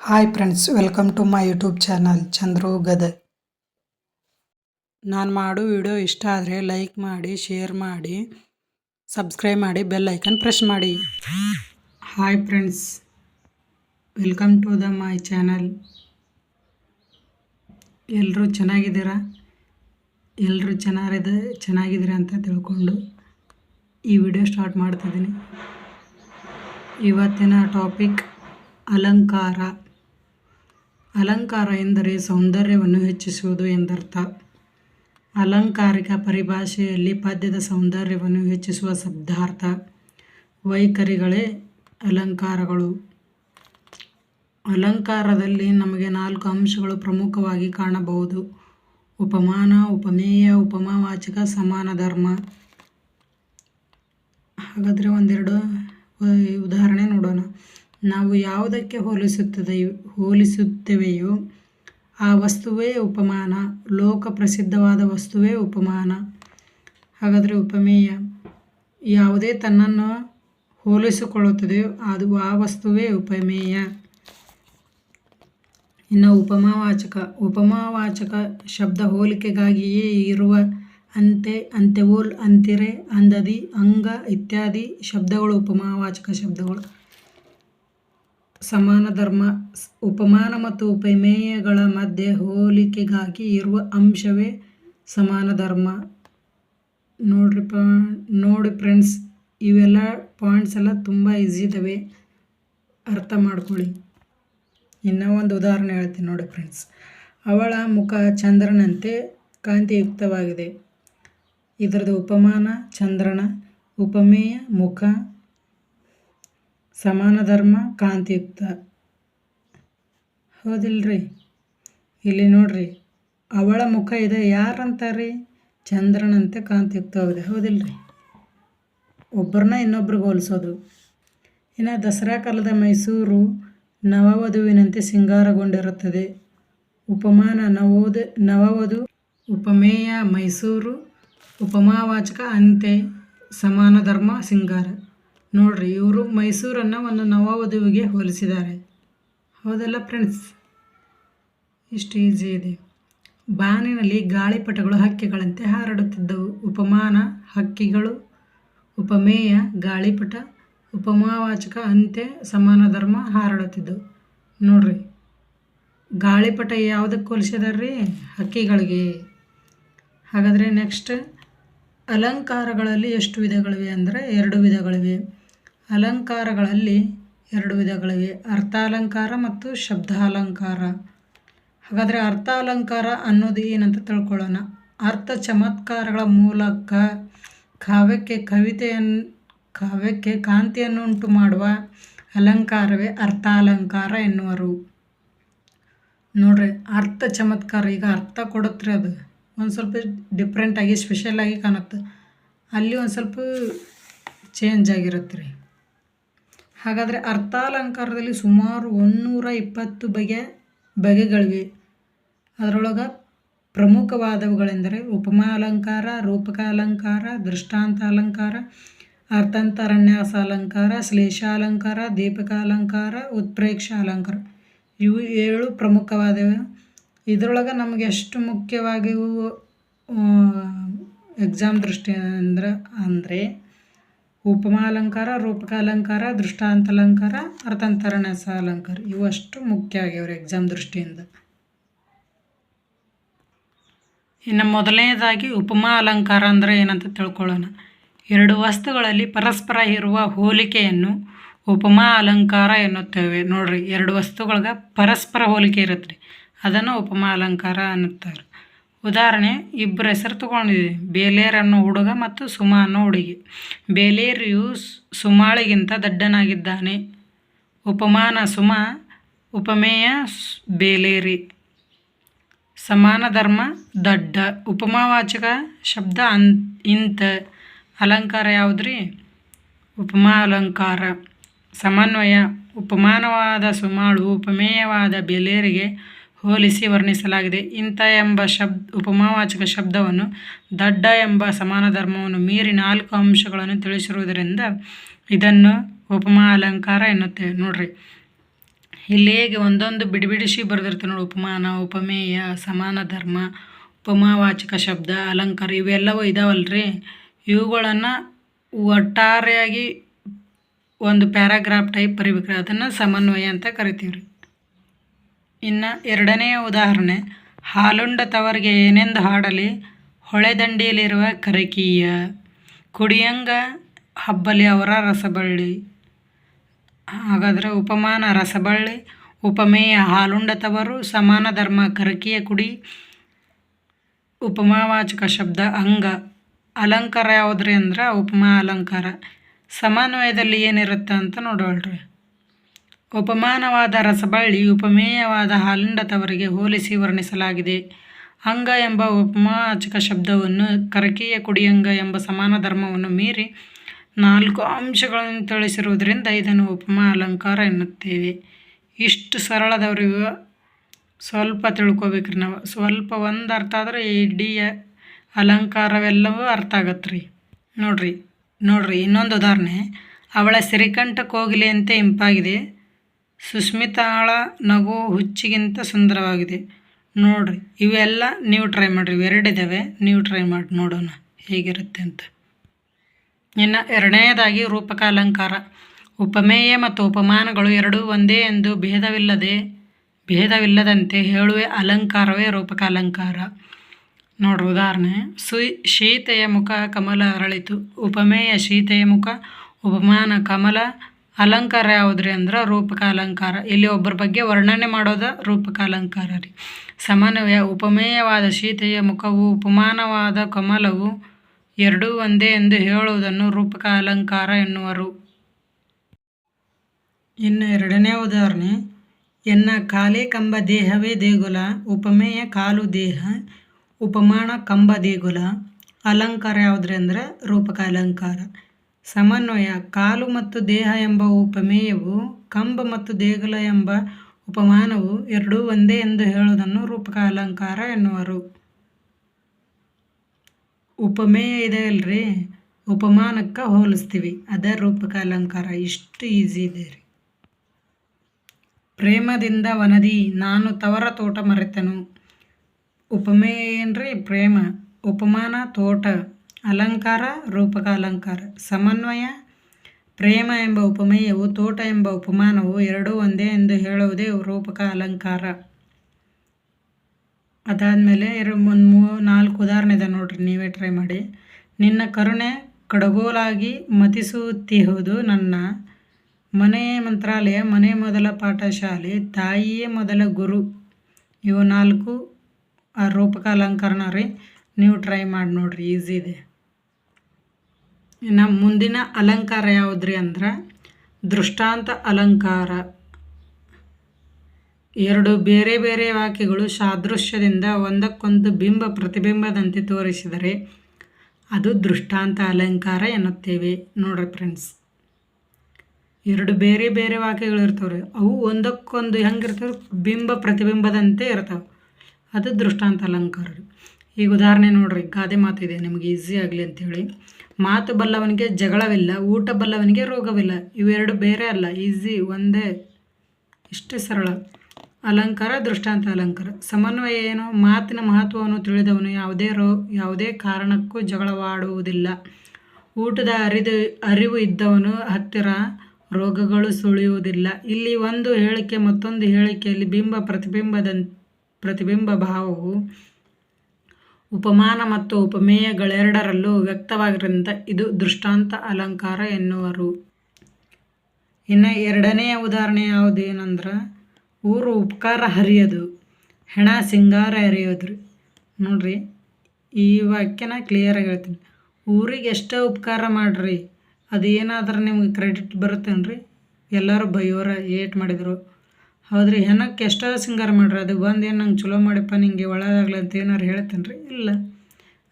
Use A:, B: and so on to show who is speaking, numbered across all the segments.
A: Hi friends welcome to my YouTube channel Chandru ಗದ ನಾನು ಮಾಡೋ ವಿಡಿಯೋ ಇಷ್ಟ ಆದರೆ ಲೈಕ್ ಮಾಡಿ ಶೇರ್ ಮಾಡಿ ಸಬ್ಸ್ಕ್ರೈಬ್ ಮಾಡಿ ಬೆಲ್ ಐಕನ್ ಪ್ರೆಸ್ ಮಾಡಿ. Hi friends welcome to the my channel ಎಲ್ಲರೂ ಚೆನ್ನಾಗಿದ್ದೀರಾ? ಎಲ್ಲರೂ ಚೆನ್ನಾಗಿದೆ, ಚೆನ್ನಾಗಿದ್ದೀರಾ ಅಂತ ತಿಳ್ಕೊಂಡು ಈ ವಿಡಿಯೋ ಸ್ಟಾರ್ಟ್ ಮಾಡ್ತಿದ್ದೀನಿ ಇವತ್ತಿನ ಟಾಪಿಕ್ ಅಲಂಕಾರ. ಅಲಂಕಾರ ಎಂದರೆ ಸೌಂದರ್ಯವನ್ನು ಹೆಚ್ಚಿಸುವುದು ಎಂದರ್ಥ. ಅಲಂಕಾರಿಕ ಪರಿಭಾಷೆಯಲ್ಲಿ ಪದ್ಯದ ಸೌಂದರ್ಯವನ್ನು ಹೆಚ್ಚಿಸುವ ಶಬ್ದಾರ್ಥ. ವೈಖರಿಗಳೇ ಅಲಂಕಾರಗಳು. ಅಲಂಕಾರದಲ್ಲಿ ನಮಗೆ ನಾಲ್ಕು ಅಂಶಗಳು ಪ್ರಮುಖವಾಗಿ ಕಾಣಬಹುದು. ಉಪಮಾನ, ಉಪಮೇಯ, ಉಪಮಾವಾಚಕ, ಸಮಾನ ಧರ್ಮ. ಹಾಗಾದರೆ ಒಂದೆರಡು ಉದಾಹರಣೆ ನೋಡೋಣ. ನಾವು ಯಾವುದಕ್ಕೆ ಹೋಲಿಸುತ್ತದೆ, ಹೋಲಿಸುತ್ತೇವೆಯೋ ಆ ವಸ್ತುವೇ ಉಪಮಾನ, ಲೋಕ ಪ್ರಸಿದ್ಧವಾದ ವಸ್ತುವೇ ಉಪಮಾನ. ಹಾಗಾದರೆ ಉಪಮೇಯ ಯಾವುದೇ ತನ್ನನ್ನು ಹೋಲಿಸಿಕೊಳ್ಳುತ್ತದೆಯೋ ಅದು ಆ ವಸ್ತುವೇ ಉಪಮೇಯ. ಇನ್ನು ಉಪಮಾವಾಚಕ ಉಪಮಾವಾಚಕ ಶಬ್ದ ಹೋಲಿಕೆಗಾಗಿಯೇ ಇರುವ ಅಂತೆ, ಅಂತೆವೋಲ್, ಅಂತಿರೆ, ಅಂದದಿ, ಅಂಗ ಇತ್ಯಾದಿ ಶಬ್ದಗಳು ಉಪಮಾವಾಚಕ ಶಬ್ದಗಳು. ಸಮಾನ ಧರ್ಮ ಉಪಮಾನ ಮತ್ತು ಉಪಮೇಯಗಳ ಮಧ್ಯೆ ಹೋಲಿಕೆಗಾಗಿ ಇರುವ ಅಂಶವೇ ಸಮಾನ ಧರ್ಮ ನೋಡ್ರಿ ಪ, ನೋಡಿ ಫ್ರೆಂಡ್ಸ್, ಇವೆಲ್ಲ ಪಾಯಿಂಟ್ಸ್ ಎಲ್ಲ ತುಂಬ ಈಸಿ ಇದ್ದಾವೆ ಅರ್ಥ ಮಾಡ್ಕೊಳ್ಳಿ. ಇನ್ನೂ ಒಂದು ಉದಾಹರಣೆ ಹೇಳ್ತೀನಿ ನೋಡಿ ಫ್ರೆಂಡ್ಸ್. ಅವಳ ಮುಖ ಚಂದ್ರನಂತೆ ಕಾಂತಿಯುಕ್ತವಾಗಿದೆ. ಇದರದ್ದು ಉಪಮಾನ, ಚಂದ್ರನ, ಉಪಮೇಯ ಮುಖ ಸಮಾನ ಧರ್ಮ, ಕಾಂತಿಯುಕ್ತ. ಹೌದಿಲ್ರಿ? ಇಲ್ಲಿ ನೋಡ್ರಿ, ಅವಳ ಮುಖ ಇದೆ ಯಾರಂತಾರ್ರಿ ಚಂದ್ರನಂತೆ ಕಾಂತಿಯುಕ್ತವಾಗಿದೆ. ಹೌದಿಲ್ರಿ? ಒಬ್ಬರನ್ನ ಇನ್ನೊಬ್ರಿಗೆ ಹೋಲಿಸೋದು. ಇನ್ನು ದಸರಾ ಕಾಲದ ಮೈಸೂರು ನವವಧುವಿನಂತೆ ಸಿಂಗಾರಗೊಂಡಿರುತ್ತದೆ. ಉಪಮಾನ ನವೋದ, ನವವಧು, ಉಪಮೇಯ ಮೈಸೂರು, ಉಪಮಾವಾಚಕ ಅಂತೆ ಸಮಾನ ಧರ್ಮ, ಸಿಂಗಾರ. ನೋಡ್ರಿ, ಇವರು ಮೈಸೂರನ್ನು ಒಂದು ನವವಧುವಿಗೆ ಹೋಲಿಸಿದ್ದಾರೆ. ಹೌದಲ್ಲ ಫ್ರೆಂಡ್ಸ್ ಇಷ್ಟು ಈಜಿ ಇದೆ. ಬಾನಿನಲ್ಲಿ ಗಾಳಿಪಟಗಳು ಹಕ್ಕಿಗಳಂತೆ ಹಾರಾಡುತ್ತಿದ್ದವು. ಉಪಮಾನ ಹಕ್ಕಿಗಳು, ಉಪಮೇಯ ಗಾಳಿಪಟ, ಉಪಮಾವಾಚಕ ಅಂತೆ ಸಮಾನ ಧರ್ಮ ಹಾರಾಡುತ್ತಿದ್ದವು. ನೋಡ್ರಿ, ಗಾಳಿಪಟ ಯಾವುದಕ್ಕೆ ಹೋಲಿಸಿದಾರ್ರಿ? ಹಕ್ಕಿಗಳಿಗೆ. ಹಾಗಾದರೆ ನೆಕ್ಸ್ಟ್ ಅಲಂಕಾರಗಳಲ್ಲಿ ಎಷ್ಟು ವಿಧಗಳಿವೆ ಅಂದರೆ ಎರಡು ವಿಧಗಳಿವೆ. ಅಲಂಕಾರಗಳಲ್ಲಿ ಎರಡು ವಿಧಗಳಿವೆ. ಅರ್ಥಾಲಂಕಾರ ಮತ್ತು ಶಬ್ದಾಲಂಕಾರ. ಹಾಗಾದರೆ ಅರ್ಥಾಲಂಕಾರ ಅನ್ನೋದು ಏನಂತ ತಿಳ್ಕೊಳ್ಳೋಣ. ಅರ್ಥ ಚಮತ್ಕಾರಗಳ ಮೂಲಕ ಕಾವ್ಯಕ್ಕೆ ಕವಿತೆಯನ್ನು ಕಾವ್ಯಕ್ಕೆ ಕಾಂತಿಯನ್ನು ಉಂಟು ಮಾಡುವ ಅಲಂಕಾರವೇ ಅರ್ಥಾಲಂಕಾರ ಎನ್ನುವರು. ನೋಡ್ರಿ, ಅರ್ಥ ಚಮತ್ಕಾರ, ಈಗ ಅರ್ಥ ಕೊಡುತ್ತೆ ಅದು ಒಂದು ಸ್ವಲ್ಪ ಡಿಫ್ರೆಂಟಾಗಿ ಸ್ಪೆಷಲಾಗಿ ಕಾಣುತ್ತೆ. ಅಲ್ಲಿ ಒಂದು ಸ್ವಲ್ಪ ಚೇಂಜ್ ಆಗಿರುತ್ತೆ ರೀ. ಹಾಗಾದರೆ ಅರ್ಥಾಲಂಕಾರದಲ್ಲಿ ಸುಮಾರು ಒನ್ನೂರ ಇಪ್ಪತ್ತು ಬಗೆಯ ಬಗೆಗಳಿವೆ. ಅದರೊಳಗೆ ಪ್ರಮುಖವಾದವುಗಳೆಂದರೆ ಉಪಮಾ ಅಲಂಕಾರ ರೂಪಕ ಅಲಂಕಾರ ದೃಷ್ಟಾಂತ ಅಲಂಕಾರ ದೀಪಕ ಅಲಂಕಾರ ಉತ್ಪ್ರೇಕ್ಷ ಅಲಂಕಾರ ಇವು ಏಳು ಪ್ರಮುಖವಾದವು. ಇದರೊಳಗೆ ನಮಗೆ ಎಷ್ಟು ಮುಖ್ಯವಾಗಿ ಎಕ್ಸಾಮ್ ದೃಷ್ಟಿ ಅಂದ್ರೆ, ಅಂದರೆ ಉಪಮಾ ಅಲಂಕಾರ ರೂಪಕ ಅಲಂಕಾರ ದೃಷ್ಟಾಂತ ಅಲಂಕಾರ ಅರ್ಥಾಂತರನ್ಯಾಸ ಅಲಂಕಾರ ಇವು ಅಷ್ಟು ಮುಖ್ಯ ಆಗ್ಯಾವ್ರಿ ಎಕ್ಸಾಮ್ ದೃಷ್ಟಿಯಿಂದ. ಇನ್ನು ಮೊದಲನೇದಾಗಿ ಉಪಮಾ ಅಲಂಕಾರ ಅಂದರೆ ಏನಂತ ತಿಳ್ಕೊಳ್ಳೋಣ. ಎರಡು ವಸ್ತುಗಳಲ್ಲಿ ಪರಸ್ಪರ ಇರುವ ಹೋಲಿಕೆಯನ್ನು ಉಪಮಾ ಅಲಂಕಾರ ಎನ್ನುತ್ತೇವೆ. ನೋಡ್ರಿ, ಎರಡು ವಸ್ತುಗಳಿಗೆ ಪರಸ್ಪರ ಹೋಲಿಕೆ ಇರುತ್ತೆ ರೀ. ಅದನ್ನು ಉಪಮಾ ಅಲಂಕಾರ ಅನ್ನುತ್ತಾರೆ. ಉದಾಹರಣೆ ಇಬ್ಬರ ಹೆಸರು ತೊಗೊಂಡಿದ್ದೀವಿ ಬೇಲೇರ್ ಅನ್ನೋ ಹುಡುಗ ಮತ್ತು ಸುಮಾ ಅನ್ನೋ ಹುಡುಗಿ. ಬೇಲೇರಿಯು ಸುಮಾಳಿಗಿಂತ ದಡ್ಡನಾಗಿದ್ದಾನೆ. ಉಪಮಾನ ಸುಮ, ಉಪಮೇಯ ಬೇಲೇರಿ. ಸಮಾನ ಧರ್ಮ, ದಡ್ಡ. ಉಪಮಾವಾಚಕ ಶಬ್ದ ಅನ್ ಇಂತ. ಅಲಂಕಾರ ಯಾವುದ್ರಿ? ಉಪಮಾ ಅಲಂಕಾರ. ಸಮನ್ವಯ. ಉಪಮಾನವಾದ ಸುಮಾಳು ಉಪಮೇಯವಾದ ಬೆಲೇರಿಗೆ ಹೋಲಿಸಿ ವರ್ಣಿಸಲಾಗಿದೆ. ಇಂಥ ಎಂಬ ಶಬ್, ಉಪಮಾವಾಚಕ ಶಬ್ದವನ್ನು ದಡ್ಡ ಎಂಬ ಸಮಾನ ಧರ್ಮವನ್ನು ಮೀರಿ ನಾಲ್ಕು ಅಂಶಗಳನ್ನು ತಿಳಿಸಿರುವುದರಿಂದ ಇದನ್ನು ಉಪಮಾ ಅಲಂಕಾರ ಎನ್ನುತ್ತೇವೆ. ನೋಡ್ರಿ. ಇಲ್ಲಿ ಹೇಗೆ ಒಂದೊಂದು ಬಿಡಿಬಿಡಿಸಿ ಬರೆದಿರ್ತೀವಿ ನೋಡಿ. ಉಪಮಾನ, ಉಪಮೇಯ, ಸಮಾನ ಧರ್ಮ, ಉಪಮಾವಾಚಕ ಶಬ್ದ, ಅಲಂಕಾರ ಇವೆಲ್ಲವೂ ಇದಾವಲ್ರಿ. ಇವುಗಳನ್ನು ಒಟ್ಟಾರೆಯಾಗಿ ಒಂದು ಪ್ಯಾರಾಗ್ರಾಫ್ ಟೈಪ್ ಬರಿಬೇಕ್ರಿ. ಅದನ್ನು ಸಮನ್ವಯ ಅಂತ ಕರಿತೀವಿ ರೀ ಇನ್ನು ಎರಡನೆಯ ಉದಾಹರಣೆ, ಹಾಲುಂಡ ತವರಿಗೆ ಏನೆಂದು ಹಾಡಲಿ ಹೊಳೆದಂಡಿಯಲ್ಲಿರುವ ಕರಕೀಯ, ಕುಡಿಯಂಗ ಹಬ್ಬಲಿ ಅವರ ರಸಬಳ್ಳಿ. ಹಾಗಾದರೆ ಉಪಮಾನ ರಸಬಳ್ಳಿ, ಉಪಮೇಯ ಹಾಲುಂಡ ತವರು, ಸಮಾನ ಧರ್ಮ ಕರಕೀಯ ಕುಡಿ. ಉಪಮಾವಾಚಕ ಶಬ್ದ ಅಂಗ, ಅಲಂಕಾರ ಯಾವುದ್ರಿ ಅಂದ್ರೆ ಉಪಮಾ ಅಲಂಕಾರ. ಸಮನ್ವಯದಲ್ಲಿ ಏನಿರುತ್ತೆ ಅಂತ ನೋಡೋಳ್ರಿ ಉಪಮಾನವಾದ ರಸಬಳ್ಳಿ ಉಪಮೇಯವಾದ ಹಾಲುಂಡ ತವರಿಗೆ ಹೋಲಿಸಿ ವರ್ಣಿಸಲಾಗಿದೆ. ಅಂಗ ಎಂಬ ಉಪಮಾಚಕ ಶಬ್ದವನ್ನು ಕರಕೀಯ ಕುಡಿಯಂಗ ಎಂಬ ಸಮಾನ ಧರ್ಮವನ್ನು ಮೀರಿ ನಾಲ್ಕು ಅಂಶಗಳನ್ನು ತಿಳಿಸಿರುವುದರಿಂದ ಇದನ್ನು ಉಪಮಾ ಅಲಂಕಾರ ಎನ್ನುತ್ತೇವೆ. ಇಷ್ಟು ಸರಳದವರಿಗೂ ಸ್ವಲ್ಪ ತಿಳ್ಕೊಬೇಕ್ರಿ ನಾವು. ಸ್ವಲ್ಪ ಒಂದು ಅರ್ಥ ಆದರೆ ಇಡೀ ಅಲಂಕಾರವೆಲ್ಲವೂ ಅರ್ಥ ಆಗತ್ತೆ ರೀ ನೋಡ್ರಿ ನೋಡ್ರಿ ಇನ್ನೊಂದು ಉದಾಹರಣೆ. ಅವಳ ಸಿರಿಕಂಠ ಕೋಗಿಲೆಯಂತೆ ಇಂಪಾಗಿದೆ. ಸುಸ್ಮಿತಾಳ ನಗು ಹುಚ್ಚಿಗಿಂತ ಸುಂದರವಾಗಿದೆ. ನೋಡ್ರಿ, ಇವೆಲ್ಲ ನೀವು ಟ್ರೈ ಮಾಡಿರಿ. ಇವೆರಡಿದ್ದಾವೆ ನೀವು ಟ್ರೈ ಮಾಡಿ, ನೋಡೋಣ ಹೇಗಿರುತ್ತೆ ಅಂತ. ಇನ್ನು ಎರಡನೇದಾಗಿ ರೂಪಕ ಅಲಂಕಾರ ಉಪಮೇಯ ಮತ್ತು ಉಪಮಾನಗಳು ಎರಡೂ ಒಂದೇ ಎಂದು ಭೇದವಿಲ್ಲದೆ, ಭೇದವಿಲ್ಲದಂತೆ ಹೇಳುವೆ ಅಲಂಕಾರವೇ ರೂಪಕ ಅಲಂಕಾರ ನೋಡ್ರಿ, ಉದಾಹರಣೆ. ಸು ಶೀತೆಯ ಮುಖ ಕಮಲ ಅರಳಿತು. ಉಪಮೇಯ, ಶೀತೆಯ ಮುಖ, ಉಪಮಾನ, ಕಮಲ ಅಲಂಕಾರ ಯಾವುದ್ರಿ ಅಂದ್ರೆ ರೂಪಕ ಅಲಂಕಾರ. ಇಲ್ಲಿ ಒಬ್ಬರ ಬಗ್ಗೆ ವರ್ಣನೆ ಮಾಡೋದ ರೂಪಕ ಅಲಂಕಾರ ರೀ. ಸಮನ್ವಯ, ಉಪಮೇಯವಾದ ಶೀತೆಯ ಮುಖವು, ಉಪಮಾನವಾದ ಕಮಲವು ಎರಡೂ ಒಂದೇ ಎಂದು ಹೇಳುವುದನ್ನು ರೂಪಕ ಅಲಂಕಾರ ಎನ್ನುವರು. ಇನ್ನು ಎರಡನೇ ಉದಾಹರಣೆ, ಎನ್ನ ಕಾಲೇ ಕಂಬ ದೇಹವೇ ದೇಗುಲ, ಉಪಮೇಯ ಕಾಲು ದೇಹ, ಉಪಮಾನ ಕಂಬ ದೇಗುಲ. ಅಲಂಕಾರ ಯಾವುದ್ರಿ ಅಂದ್ರೆ ರೂಪಕ ಅಲಂಕಾರ. ಸಮನ್ವಯ, ಕಾಲು ಮತ್ತು ದೇಹ ಎಂಬ ಉಪಮೇಯವು, ಕಂಬ ಮತ್ತು ದೇಗುಲ ಎಂಬ ಉಪಮಾನವು ಎರಡೂ ಒಂದೇ ಎಂದು ಹೇಳುವುದನ್ನು ರೂಪಕ ಅಲಂಕಾರ ಎನ್ನುವರು. ಉಪಮೇಯ ಇದೆ ಅಲ್ರಿ? ಉಪಮಾನಕ್ಕೆ ಹೋಲಿಸ್ತೀವಿ. ಅದೇ ರೂಪಕ ಅಲಂಕಾರ ಇಷ್ಟು ಈಸಿ ಇದೆ ರೀ. ಪ್ರೇಮದಿಂದ ವನದಿ, ನಾನು ತವರ ತೋಟ ಮರೆತನು. ಉಪಮೇಯ ಏನ್ರಿ? ಪ್ರೇಮ. ಉಪಮಾನ, ತೋಟ. ಅಲಂಕಾರ ರೂಪಕ ಅಲಂಕಾರ ಸಮನ್ವಯ, ಪ್ರೇಮ ಎಂಬ ಉಪಮೇಯವು, ತೋಟ ಎಂಬ ಉಪಮಾನವು ಎರಡೂ ಒಂದೇ ಎಂದು ಹೇಳುವುದೇ ರೂಪಕ ಅಲಂಕಾರ ಅದಾದಮೇಲೆ ಎರಡು ಒಂದು ಮೂ, ನಾಲ್ಕು ಉದಾಹರಣೆ ಇದೆ ನೋಡಿರಿ, ನೀವೇ ಟ್ರೈ ಮಾಡಿ. ನಿನ್ನ ಕರುಣೆ ಕಡಗೋಲಾಗಿ ಮತಿಸುತ್ತಿಹುದು ನನ್ನ ಮನೆಯೇ ಮಂತ್ರಾಲಯ, ಮನೆ ಮೊದಲ ಪಾಠಶಾಲೆ, ತಾಯಿಯೇ ಮೊದಲ ಗುರು. ಇವು ನಾಲ್ಕು ಆ ರೂಪಕ ಅಲಂಕಾರನ ರೀ. ನೀವು ಟ್ರೈ ಮಾಡಿ ನೋಡಿರಿ ಈಸಿ ಇದೆ. ಇನ್ನು ಮುಂದಿನ ಅಲಂಕಾರ ಯಾವುದ್ರಿ ಅಂದ್ರೆ ದೃಷ್ಟಾಂತ ಅಲಂಕಾರ. ಎರಡು ಬೇರೆ ಬೇರೆ ವಾಕ್ಯಗಳು ಸಾದೃಶ್ಯದಿಂದ ಒಂದಕ್ಕೊಂದು ಬಿಂಬ ಪ್ರತಿಬಿಂಬದಂತೆ ತೋರಿಸಿದರೆ ಅದು ದೃಷ್ಟಾಂತ ಅಲಂಕಾರ ಎನ್ನುತ್ತೇವೆ. ನೋಡ್ರಿ ಫ್ರೆಂಡ್ಸ್ ಎರಡು ಬೇರೆ ಬೇರೆ ವಾಕ್ಯಗಳು ಇರ್ತವ್ರಿ. ಅವು ಒಂದಕ್ಕೊಂದು ಹೆಂಗಿರ್ತವೆ ಬಿಂಬ ಪ್ರತಿಬಿಂಬದಂತೆ ಇರ್ತವೆ. ಅದು ದೃಷ್ಟಾಂತ ಅಲಂಕಾರ ರೀ. ಈಗ ಉದಾಹರಣೆ ನೋಡ್ರಿ, ಗಾದೆ ಮಾತಿದೆ ನಿಮಗೆ ಈಸಿ ಆಗಲಿ ಅಂಥೇಳಿ ಮಾತು ಬಲ್ಲವನಿಗೆ ಜಗಳವಿಲ್ಲ, ಊಟ ಬಲ್ಲವನಿಗೆ ರೋಗವಿಲ್ಲ. ಇವೆರಡು ಬೇರೆ ಅಲ್ಲ, ಈಸಿ ಒಂದೇ. ಇಷ್ಟು ಸರಳ. ಅಲಂಕಾರ, ದೃಷ್ಟಾಂತ ಅಲಂಕಾರ. ಸಮನ್ವಯ ಏನು? ಮಾತಿನ ಮಹತ್ವವನ್ನು ತಿಳಿದವನು ಯಾವುದೇ ರೋ, ಯಾವುದೇ ಕಾರಣಕ್ಕೂ ಜಗಳವಾಡುವುದಿಲ್ಲ. ಊಟದ ಅರಿದು, ಅರಿವು ಇದ್ದವನು ಹತ್ತಿರ ರೋಗಗಳು ಸುಳಿಯುವುದಿಲ್ಲ. ಇಲ್ಲಿ ಒಂದು ಹೇಳಿಕೆ ಮತ್ತೊಂದು ಹೇಳಿಕೆಯಲ್ಲಿ ಬಿಂಬ ಪ್ರತಿಬಿಂಬದ ಪ್ರತಿಬಿಂಬ ಭಾವವು ಉಪಮಾನ ಮತ್ತು ಉಪಮೇಯಗಳೆರಡರಲ್ಲೂ ವ್ಯಕ್ತವಾಗಿರುವಂಥ ಇದು ದೃಷ್ಟಾಂತ ಅಲಂಕಾರ ಎನ್ನುವರು. ಇನ್ನು ಎರಡನೆಯ ಉದಾಹರಣೆ ಯಾವುದೇನಂದ್ರೆ, ಊರು ಉಪಕಾರ ಹರಿಯೋದು, ಹೆಣ ಸಿಂಗಾರ ಹರಿಯೋದು ರೀ ನೋಡ್ರಿ, ಈ ವಾಕ್ಯನ ಕ್ಲಿಯರಾಗಿ ಹೇಳ್ತೀನಿ. ಊರಿಗೆ ಎಷ್ಟೇ ಉಪಕಾರ ಮಾಡಿರಿ ಅದು ಏನಾದ್ರೆ ನಿಮ್ಗೆ ಕ್ರೆಡಿಟ್ ಬರುತ್ತೇನ್ರಿ? ಎಲ್ಲರೂ ಬೈಯೋರ ಏಟ್ ಮಾಡಿದರು. ಹೌದ್ರಿ ಹೆಣಕ್ಕೆ ಎಷ್ಟೋ ಸಿಂಗಾರ ಮಾಡ್ರಿ ಅದು ಬಂದು ಏನು ನಂಗೆ ಚಲೋ ಮಾಡಿಪ್ಪ, ನಿಂಗೆ ಒಳ್ಳೇದಾಗಲಿ ಅಂತ ಏನಾರು ಹೇಳ್ತೇನೆ ರೀ ಇಲ್ಲ.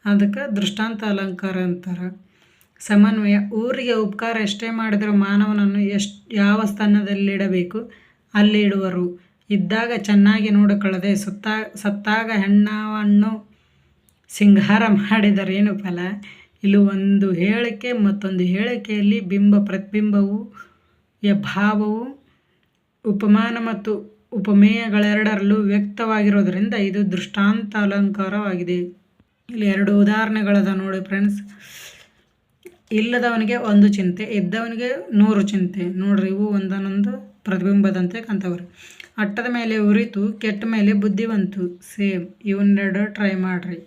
A: ಅದಕ್ಕೆ ದೃಷ್ಟಾಂತ ಅಲಂಕಾರ ಅಂತಾರೆ. ಸಮನ್ವಯ, ಊರಿಗೆ ಉಪಕಾರ ಎಷ್ಟೇ ಮಾಡಿದರೂ ಮಾನವನನ್ನು ಎಷ್ಟು, ಯಾವ ಸ್ಥಾನದಲ್ಲಿಡಬೇಕು ಅಲ್ಲಿ ಇಡುವರು. ಇದ್ದಾಗ ಚೆನ್ನಾಗಿ ನೋಡಿಕೊಳ್ಳದೆ ಸುತ್ತ, ಸತ್ತಾಗ ಹೆಣ್ಣವನ್ನು ಸಿಂಗಾರ ಮಾಡಿದರೇನು ಫಲ? ಇಲ್ಲಿ ಒಂದು ಹೇಳಿಕೆ ಮತ್ತೊಂದು ಹೇಳಿಕೆಯಲ್ಲಿ ಬಿಂಬ ಪ್ರತಿಬಿಂಬವು ಯ ಭಾವವು ಉಪಮಾನ ಮತ್ತು ಉಪಮೇಯಗಳೆರಡರಲ್ಲೂ ವ್ಯಕ್ತವಾಗಿರೋದರಿಂದ ಇದು ದೃಷ್ಟಾಂತ ಅಲಂಕಾರವಾಗಿದೆ ಇಲ್ಲಿ ಎರಡು ಉದಾಹರಣೆಗಳದ ನೋಡಿ ಫ್ರೆಂಡ್ಸ್ ಇಲ್ಲದವನಿಗೆ ಒಂದು ಚಿಂತೆ, ಇದ್ದವನಿಗೆ ನೂರು ಚಿಂತೆ. ನೋಡ್ರಿ, ಇವು ಒಂದನ್ನೊಂದು ಪ್ರತಿಬಿಂಬದಂತೆ ಕಾಣ್ತಾವ್ರಿ ಅಟ್ಟದ ಮೇಲೆ ಉರಿತು, ಕೆಟ್ಟ ಮೇಲೆ ಬುದ್ಧಿ ಬಂತು. ಸೇಮ್ ಇವನ್ನೆರಡು ಟ್ರೈ ಮಾಡಿರಿ.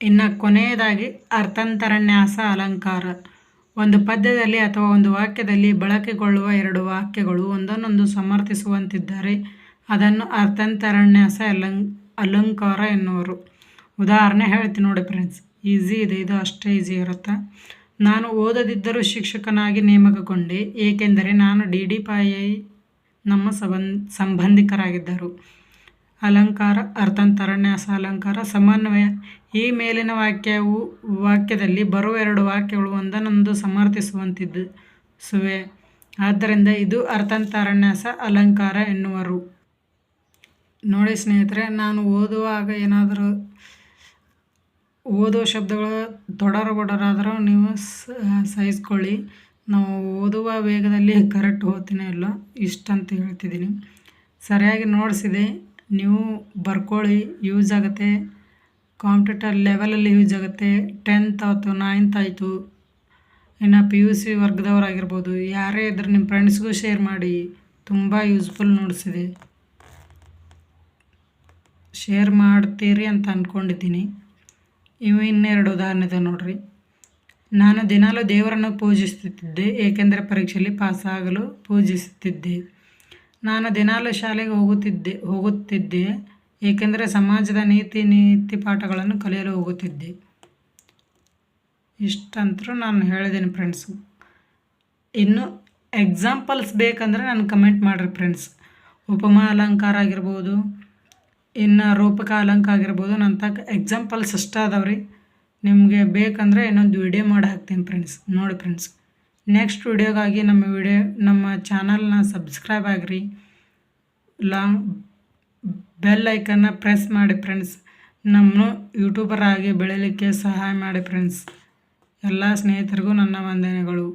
A: ಇನ್ನು ಕೊನೆಯದಾಗಿ ಅರ್ಥಂತರನ್ಯಾಸ ಅಲಂಕಾರ. ಒಂದು ಪದ್ಯದಲ್ಲಿ ಅಥವಾ ಒಂದು ವಾಕ್ಯದಲ್ಲಿ ಬಳಕೆಗೊಳ್ಳುವ ಎರಡು ವಾಕ್ಯಗಳು ಒಂದನ್ನೊಂದು ಸಮರ್ಥಿಸುವಂತಿದ್ದರೆ ಅದನ್ನು ಅರ್ಥಾಂತರನ್ಯಾಸ ಅಲಂ, ಅಲಂಕಾರ ಎನ್ನುವರು. ಉದಾಹರಣೆ ಹೇಳ್ತೀನಿ ನೋಡಿ ಫ್ರೆಂಡ್ಸ್ ಈಸಿ ಇದೆ, ಇದು ಅಷ್ಟೇ ಈಸಿ ಇರುತ್ತೆ? ನಾನು ಓದದಿದ್ದರೂ ಶಿಕ್ಷಕನಾಗಿ ನೇಮಕಗೊಂಡೆ, ಏಕೆಂದರೆ ನಾನು ಡಿ ಡಿ ಪಾಯಿ ನಮ್ಮ ಸಂಬಂಧಿಕರಾಗಿದ್ದರು. ಅಲಂಕಾರ, ಅರ್ಥಾಂತರನ್ಯಾಸ, ಅಲಂಕಾರ, ಸಮನ್ವಯ. ಈ ಮೇಲಿನ ವಾಕ್ಯವು, ವಾಕ್ಯದಲ್ಲಿ ಬರುವ ಎರಡು ವಾಕ್ಯಗಳು ಒಂದನ್ನೊಂದು ಸಮರ್ಥಿಸುವಂತಿದ್ದು. ಸುವೆ. ಆದ್ದರಿಂದ ಇದು ಅರ್ಥಾಂತರನ್ಯಾಸ, ಅಲಂಕಾರ ಎನ್ನುವರು. ನೋಡಿ ಸ್ನೇಹಿತರೆ, ನಾನು ಓದುವಾಗ ಏನಾದರೂ ಓದುವ ಶಬ್ದಗಳು ತೊಡರ ಬಡರಾದರೂ ನೀವು ಸಹಿಸ್ಕೊಳ್ಳಿ. ನಾವು ಓದುವ ವೇಗದಲ್ಲಿ ಕರೆಕ್ಟ್ ಓದ್ತೀನೋ ಇಲ್ಲ ಇಷ್ಟಂತ ಹೇಳ್ತಿದ್ದೀನಿ. ಸರಿಯಾಗಿ ನೋಡಿಸಿದೆ. ನೀವು ಬರ್ಕೊಳ್ಳಿ ಯೂಸ್ ಆಗುತ್ತೆ. ಕಾಂಪಿಟೇಟರ್ ಲೆವೆಲಲ್ಲಿ ಯೂಸ್ ಆಗುತ್ತೆ. ಟೆಂತ್ ಆಯಿತು ನೈನ್ತ್ ಆಯಿತು. ಇನ್ನು ಪಿ ಯು ಸಿ ವರ್ಗದವರಾಗಿರ್ಬೋದು ಯಾರೇ ಇದ್ರೆ ನಿಮ್ಮ ಫ್ರೆಂಡ್ಸ್ಗೂ ಶೇರ್ ಮಾಡಿ. ತುಂಬ ಯೂಸ್ಫುಲ್ ನೋಡಿಸಿದೆ. ಶೇರ್ ಮಾಡ್ತೀರಿ ಅಂತ ಅಂದ್ಕೊಂಡಿದ್ದೀನಿ ಇವು ಇನ್ನೆರಡು ಉದಾಹರಣೆ ಇದೆ ನೋಡಿರಿ. ನಾನು ದಿನಾಲೂ ದೇವರನ್ನು ಪೂಜಿಸುತ್ತಿದ್ದೆ ಏಕೆಂದರೆ ಪರೀಕ್ಷೆಯಲ್ಲಿ ಪಾಸಾಗಲು ಪೂಜಿಸುತ್ತಿದ್ದೆ ನಾನು ದಿನಾಲೂ ಶಾಲೆಗೆ ಹೋಗುತ್ತಿದ್ದೆ ಹೋಗುತ್ತಿದ್ದೆ, ಏಕೆಂದರೆ ಸಮಾಜದ ನೀತಿ ನೀತಿ ಪಾಠಗಳನ್ನು ಕಲಿಯಲು ಹೋಗುತ್ತಿದ್ದೆ. ಇಷ್ಟಂತರೂ ನಾನು ಹೇಳಿದ್ದೀನಿ ಫ್ರೆಂಡ್ಸು ಇನ್ನು ಎಕ್ಸಾಂಪಲ್ಸ್ ಬೇಕಂದರೆ ನಾನು ಕಮೆಂಟ್ ಮಾಡಿರಿ ಫ್ರೆಂಡ್ಸ್ ಉಪಮಾ ಅಲಂಕಾರ ಆಗಿರ್ಬೋದು, ಇನ್ನು ರೂಪಕ ಅಲಂಕಾರ ಆಗಿರ್ಬೋದು, ನನ್ನ ತಕ್ಕ ಎಕ್ಸಾಂಪಲ್ಸ್ ಅಷ್ಟ ಅದಾವೆ ನಿಮಗೆ ಬೇಕಂದರೆ ಇನ್ನೊಂದು ವಿಡಿಯೋ ಮಾಡಿ ಹಾಕ್ತೀನಿ ಫ್ರೆಂಡ್ಸ್ ನೋಡಿ ಫ್ರೆಂಡ್ಸ್ ನೆಕ್ಸ್ಟ್ ವಿಡಿಯೋಗಾಗಿ ನಮ್ಮ ವಿಡಿಯೋ ನಮ್ಮ ಚಾನಲ್ನ ಸಬ್ಸ್ಕ್ರೈಬ್ ಆಗಿರಿ. ಲಾಂಗ್ ಬೆಲ್ ಐಕನ್ನ ಪ್ರೆಸ್ ಮಾಡಿ ಫ್ರೆಂಡ್ಸ್ ನಮ್ಮನ್ನು ಯೂಟ್ಯೂಬರ್ ಆಗಿ ಬೆಳೀಲಿಕ್ಕೆ ಸಹಾಯ ಮಾಡಿ ಫ್ರೆಂಡ್ಸ್ ಎಲ್ಲ ಸ್ನೇಹಿತರಿಗೂ ನನ್ನ ವಂದನೆಗಳು.